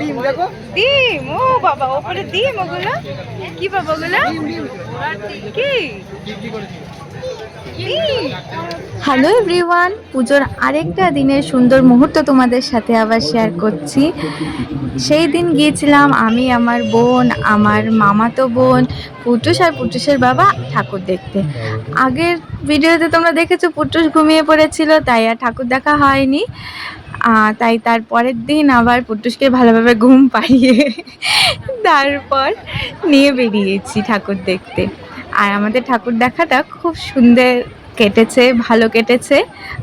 ডিম দেখো ডিম ও বাবা ওপরে ডিম ওগুলো? কি বাবা ওগুলো? কি? হ্যালো এভরিওয়ান পুজোর আরেকটা দিনের সুন্দর মুহূর্ত তোমাদের সাথে আবার শেয়ার করছি। সেই দিন গিয়েছিলাম আমি, আমার বোন, আমার মামাতো বোন পুটুস আর পুটুসের বাবা ঠাকুর দেখতে। আগের ভিডিওতে তোমরা দেখেছ পুটুস ঘুমিয়ে পড়েছিল, তাই আর ঠাকুর দেখা হয়নি। তাই তার পরের দিন আবার পুটুসকে ভালোভাবে ঘুম পাড়িয়ে তারপর নিয়ে বেরিয়েছি ঠাকুর দেখতে। আর আমাদের ঠাকুর দেখাটা খুব সুন্দর কেটেছে, ভালো কেটেছে,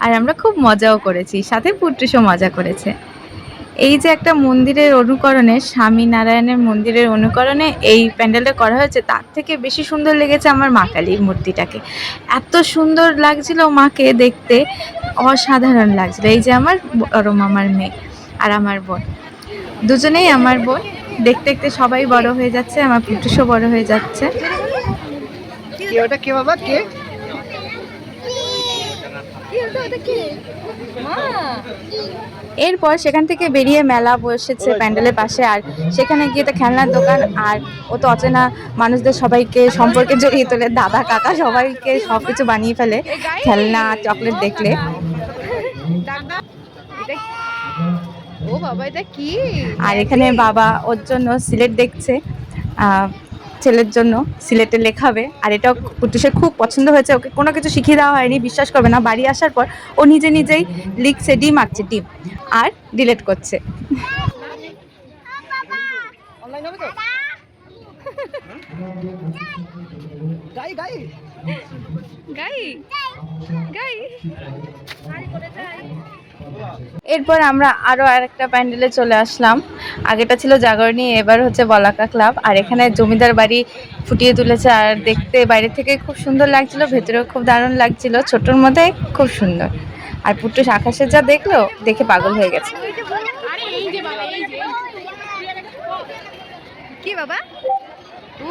আর আমরা খুব মজাও করেছি, সাথে পুটুসও মজা করেছে। এই যে একটা মন্দিরের অনুকরণে, স্বামী নারায়ণের মন্দিরের অনুকরণে এই প্যান্ডেলটা করা হয়েছে, তার থেকে বেশি সুন্দর লেগেছে আমার মা কালীর মূর্তিটাকে। এত সুন্দর লাগছিল মাকে দেখতে, অসাধারণ লাগছিল। এই যে আমার বড় মামার মেয়ে আর আমার বোন। দুজনেই আমার বোন। দেখতে দেখতে সবাই বড় হয়ে যাচ্ছে, আমার পুটুসও বড় হয়ে যাচ্ছে। কে? ওটা কে বাবা? কে? এরপর সেখান থেকে বেরিয়ে মেলা বসেছে প্যান্ডেলের পাশে আর সেখানে গিয়ে তো খেলনার দোকান আর ও তো অচেনা মানুষদের সবাইকে সম্পর্কে জড়িয়ে তোলে দাদা কাকা সবাইকে সব কিছু বানিয়ে ফেলে খেলনা চকলেট দেখলে। ও বাবা এটা কি? আর এখানে বাবা ওর জন্য সিলেট দেখছে আহ, ছেলের জন্য সিলেটে লেখাবে। আর এটা কুটুসের খুব পছন্দ হয়েছে। ওকে কোনো কিছু শিখিয়ে দেওয়া হয়নি বিশ্বাস করবে না। বাড়ি আসার পর ও নিজে নিজেই লিখছে ডিম আঁকছে ডিম। আর ডিলেট করছে। অনলাইন হবে তো? গাই। গাই। গাই। গাই। এরপর আমরা আরও আরেকটা প্যান্ডেলে চলে আসলাম। আগেটা ছিল জাগরণী, এবার হচ্ছে বলাকা ক্লাব। আর এখানে জমিদার বাড়ি ফুটিয়ে তুলেছে। আর দেখতে বাইরে থেকে খুব সুন্দর লাগছিল, ভেতরেও খুব দারুণ লাগছিল। ছোটোর মধ্যে খুব সুন্দর। আর পুটুস আকাশে যা দেখল, দেখে পাগল হয়ে গেছে। কি বাবা?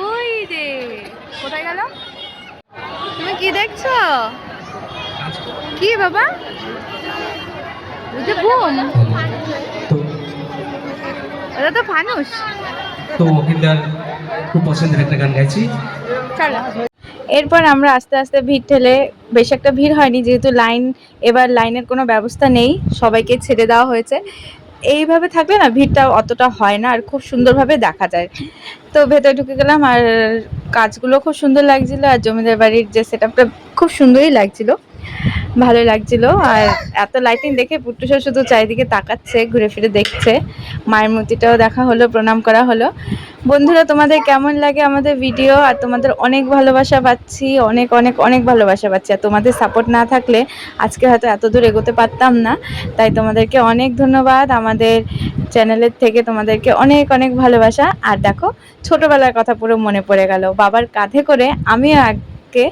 ওই কোথায় গেল? তুমি কি দেখছ? কি বাবা? বোম ওটা তো ফানুস। তো খুব পছন্দের একটা গান গাইছি। চলো। এরপর আমরা আস্তে আস্তে ভিড় ঠেলে বেশ একটা ভিড় হয়নি যেহেতু লাইন এবার লাইনের কোনো ব্যবস্থা নেই সবাইকে ছেড়ে দেওয়া হয়েছে। এইভাবে থাকলে না ভিড়টা অতটা হয় না আর খুব সুন্দরভাবে দেখা যায়। তো ভেতরে ঢুকে গেলাম আর কাজগুলো খুব সুন্দর লাগছিল আর জমিদার বাড়ির যে সেট খুব সুন্দরই লাগছিল। ভালো লাগছিল। আর এত লাইটিং দেখে পুট্টুসা শুধু চারিদিকে তাকাচ্ছে, ঘুরে ফিরে দেখছে। মায়ের মূর্তিটাও দেখা হলো, প্রণাম করা হলো। বন্ধুরা, তোমাদের কেমন লাগে আমাদের ভিডিও আর তোমাদের অনেক ভালোবাসা পাচ্ছি, অনেক অনেক অনেক ভালোবাসা পাচ্ছি। আর তোমাদের সাপোর্ট না থাকলে আজকে হয়তো এত দূর এগোতে পারতাম না। তাই তোমাদেরকে অনেক ধন্যবাদ। আমাদের চ্যানেলের থেকে তোমাদেরকে অনেক অনেক ভালোবাসা। আর দেখো, ছোটবেলার কথা পুরো মনে পড়ে গেল। বাবার কাঁধে করে আমিও আগে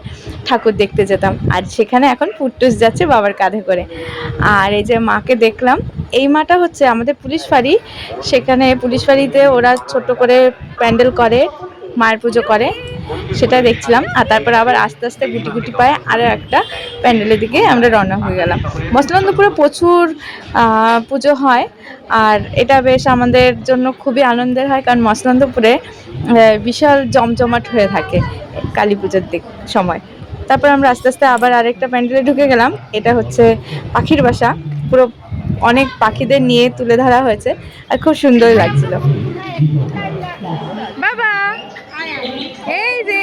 ঠাকুর দেখতে যেতাম। আর সেখানে এখন পুট্টুস যাচ্ছে বাবার কাঁধে করে। আর এই যে মাকে দেখলাম এই মাটা হচ্ছে আমাদের পুলিশ ফাঁড়ি। সেখানে পুলিশ ফাঁড়িতে ওরা ছোট করে প্যান্ডেল করে মায়ের পুজো করে সেটা দেখছিলাম। আর তারপর আবার আস্তে আস্তে গুটি গুটি পায়ে আরও একটা প্যান্ডেলের দিকে আমরা রওনা হয়ে গেলাম। মসলান্দপুরে প্রচুর পুজো হয়। আর এটা বেশ আমাদের জন্য খুবই আনন্দের হয় কারণ মসলান্দপুরে আহ, বিশাল জমজমাট হয়ে থাকে। কালী পুজোর দিক সময় তারপর আমরা আস্তে আস্তে আবার আরেকটা প্যান্ডেলে ঢুকে গেলাম এটা হচ্ছে পাখির বাসা পুরো অনেক পাখিদের নিয়ে তুলে ধরা হয়েছে আর খুব সুন্দর লাগছিল বাবা এই যে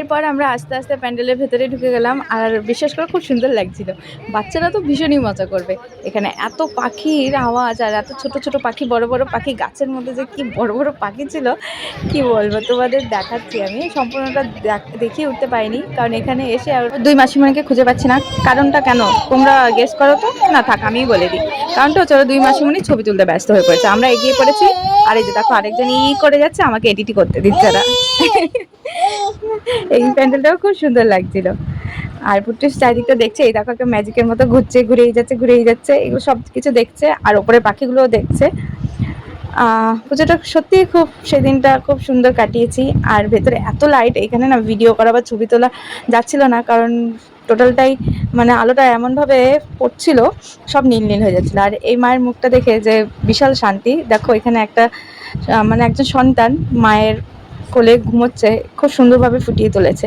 এরপর আমরা আস্তে আস্তে প্যান্ডেলের ভেতরে ঢুকে গেলাম আর বিশেষ করে খুব সুন্দর লাগছিল। বাচ্চারা তো ভীষণই মজা করবে। এখানে এত পাখির আওয়াজ আর এত ছোট ছোট পাখি, বড় বড় পাখি, গাছের মধ্যে যে কি বড় বড় পাখি ছিল, কি বলব? তোমাদের দেখাচ্ছি আমি। সম্পূর্ণটা দেখ- দেখিয়ে উঠতে পারিনি, কারণ এখানে এসে আর দুই মাসিমাকে খুঁজে পাচ্ছি না। কারণটা কেন? তোমরা গেস করো তো? না, থাক, আমিই বলে দিই। কারণটা হচ্ছে ওরা দুই মাসিমণি ছবি তুলতে ব্যস্ত হয়ে পড়েছে। আমরা এগিয়ে পড়েছি। আর এই যে দেখো, আরেকজন ই করে যাচ্ছে, আমাকে এডিটই করতে দিচ্ছে না এই প্যান্ডেলটাও খুব সুন্দর লাগছিল। আর পুট্টুস চারিদিকটা দেখছে, এই দেখো ম্যাজিকের মতো ঘুরছে, ঘুরেই যাচ্ছে ঘুরেই যাচ্ছে, এগুলো সব কিছু দেখছে, আর ওপরে পাখিগুলোও দেখছে। পুজোটা সত্যিই খুব, সেদিনটা খুব সুন্দর কাটিয়েছি, আর ভেতরে এত লাইট এখানে না ভিডিও করা বা ছবি তোলা যাচ্ছিল না, কারণ টোটালটাই মানে আলোটা এমনভাবে পড়ছিল, সব নীল নীল হয়ে যাচ্ছিল। আর এই মায়ের মুখটা দেখে যে বিশাল শান্তি। দেখো এখানে একটা মানে একজন সন্তান, মায়ের কোলে ঘুমোচ্ছে খুব সুন্দরভাবে ফুটিয়ে তুলেছে।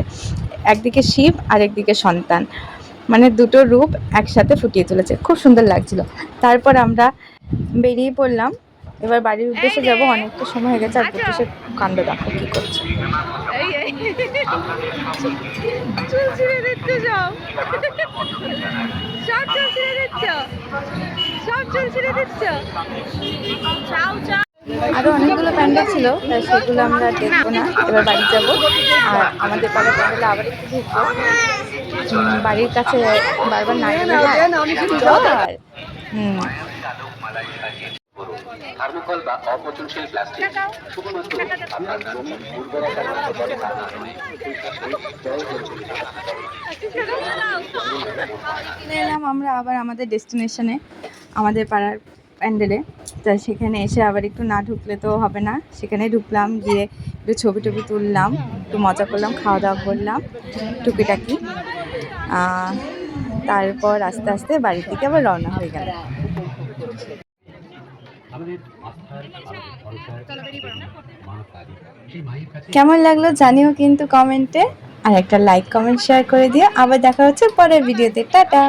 একদিকে শিব আর একদিকে সন্তান। মানে দুটো রূপ একসাথে ফুটিয়ে তুলেছে। খুব সুন্দর লাগছিল। তারপর আমরা বেরিয়ে পড়লাম। এবার বাড়ির উদ্দেশ্যে যাব। অনেকটা সময় হয়ে গেছে আর বুটিসের কাণ্ড দেখো কি করছে। সব। সব চাও চাও। আরও অনেকগুলো প্যান্ডেল ছিল তা সেগুলো আমরা দেখব না। এবার বাড়ি যাব। আর আমাদের পাড়ার প্যান্ডেলে আবার একটু ঢুকবো বাড়ির কাছে বারবার আর হুম। থার্মোকল বা অপচনশীল প্লাস্টিক শুধুমাত্র আপনার জমির উর্বরতা নষ্ট করে না চলে এলাম আমরা আবার আমাদের ডেস্টিনেশনে আমাদের পাড়ার প্যান্ডেলে। তা সেখানে এসে আবার একটু না ঢুকলে তো হবে না। সেখানে ঢুকলাম, গিয়ে একটু ছবি টবি তুললাম, একটু মজা করলাম, খাওয়া দাওয়া করলাম, টুকিটাকি। তারপর আস্তে আস্তে বাড়ির দিকে আবার রওনা হয়ে গেল কেমন লাগল জানিও কিন্তু কমেন্টে। আর একটা লাইক, কমেন্ট, শেয়ার করে দিও। আবার দেখা হচ্ছে পরের ভিডিওতে। টাটা।